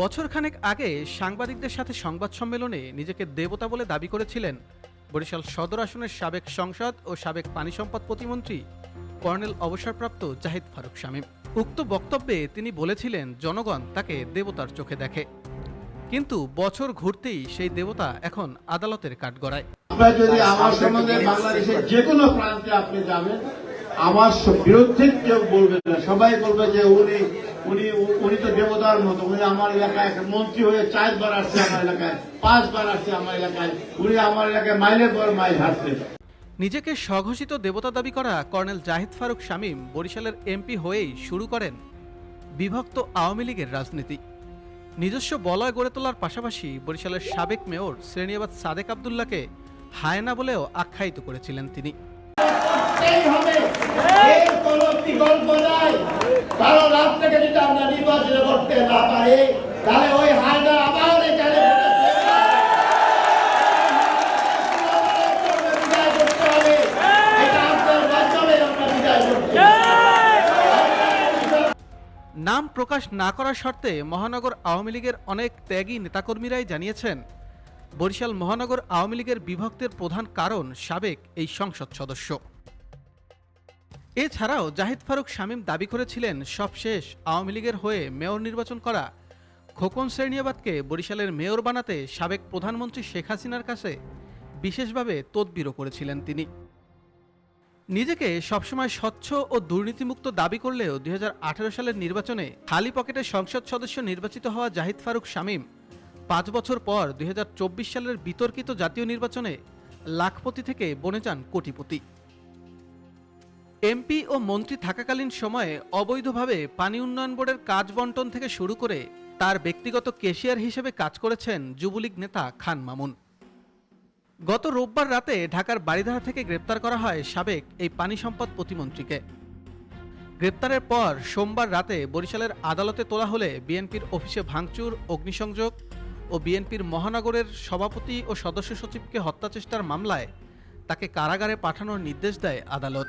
বছরখানেক আগে সাংবাদিকদের সাথে সংবাদ সম্মেলনে নিজেকে দেবতা বলে দাবি করেছিলেন বরিশাল সদর আসনের সাবেক সংসদ ও সাবেক পানি সম্পদ প্রতিমন্ত্রী কর্নেল অবসরপ্রাপ্ত জাহিদ ফারুক শামীম। উক্ত বক্তব্যে তিনি বলেছিলেন, জনগণ তাকে দেবতার চোখে দেখে। কিন্তু বছর ঘুরতেই সেই দেবতা এখন আদালতের কাঠগড়ায়। আপনার যদি আমার সম্বন্ধে বাংলাদেশের যে কোনো প্রান্তে আপনি যাবেন, আমার বিরুদ্ধে কেউ বলবে না। সবাই বলবে যে উনি উনি উনি তো দেবতার মতো উনি আমার এলাকায় মন্ত্রী হয়ে চারবার আসছে আমার এলাকায় পাঁচবার আসছে আমার এলাকায় উনি আমার এলাকায় মাইলের পর মাইল হাঁটছে। নিজেকে স্বঘোষিত দেবতা দাবি করা কর্নেল জাহিদ ফারুক শামীম বরিশালের এমপি হয়েই শুরু করেন বিভক্ত আওয়ামী লীগের রাজনীতি। নিজস্ব বলয় গড়ে তোলার পাশাপাশি বরিশালের সাবেক মেয়র শ্রেণীবাদ সাদেক আবদুল্লাহকে হায়না বলেও আখ্যায়িত করেছিলেন তিনি। কারণ রাত থেকে যদি আমরা নির্বাচন করতে না পারি তাহলে ওই হায়না আবার এখানে বিদায় করতে হবে এটা আপনার মাধ্যমে আমরা বিদায় করতে নাম প্রকাশ না করার শর্তে মহানগর আওয়ামী লীগের অনেক ত্যাগী নেতাকর্মীরাই জানিয়েছেন, বরিশাল মহানগর আওয়ামী লীগের বিভক্তের প্রধান কারণ সাবেক এই সংসদ সদস্য। এছাড়াও জাহিদ ফারুক শামীম দাবি করেছিলেন, সবশেষ আওয়ামী লীগের হয়ে মেয়র নির্বাচন করা। খোকন শ্রেণিয়াবাদকে বরিশালের মেয়র বানাতে সাবেক প্রধানমন্ত্রী শেখ হাসিনার কাছে বিশেষভাবে তদবিরও করেছিলেন তিনি। নিজেকে সবসময় স্বচ্ছ ও দুর্নীতিমুক্ত দাবি করলেও দুই হাজার আঠেরো সালের নির্বাচনে খালি পকেটে সংসদ সদস্য নির্বাচিত হওয়া জাহিদ ফারুক শামীম পাঁচ বছর পর দুই হাজার চব্বিশ সালের বিতর্কিত জাতীয় নির্বাচনে লাখপতি থেকে বনে যান কোটিপতি। এমপি ও মন্ত্রী থাকাকালীন সময়ে অবৈধভাবে পানি উন্নয়ন বোর্ডের কাজ বন্টন থেকে শুরু করে তার ব্যক্তিগত কেশিয়ার হিসেবে কাজ করেছেন যুবলীগ নেতা খান মামুন। গত রোববার রাতে ঢাকার বাড়িধারা থেকে গ্রেপ্তার করা হয় সাবেক এই পানি সম্পদ প্রতিমন্ত্রীকে। গ্রেপ্তারের পর সোমবার রাতে বরিশালের আদালতে তোলা হলে বিএনপির অফিসে ভাঙচুর, অগ্নিসংযোগ ও বিএনপির মহানগরের সভাপতি ও সদস্য সচিবকে হত্যাচেষ্টার মামলায় তাকে কারাগারে পাঠানোর নির্দেশ দেয় আদালত।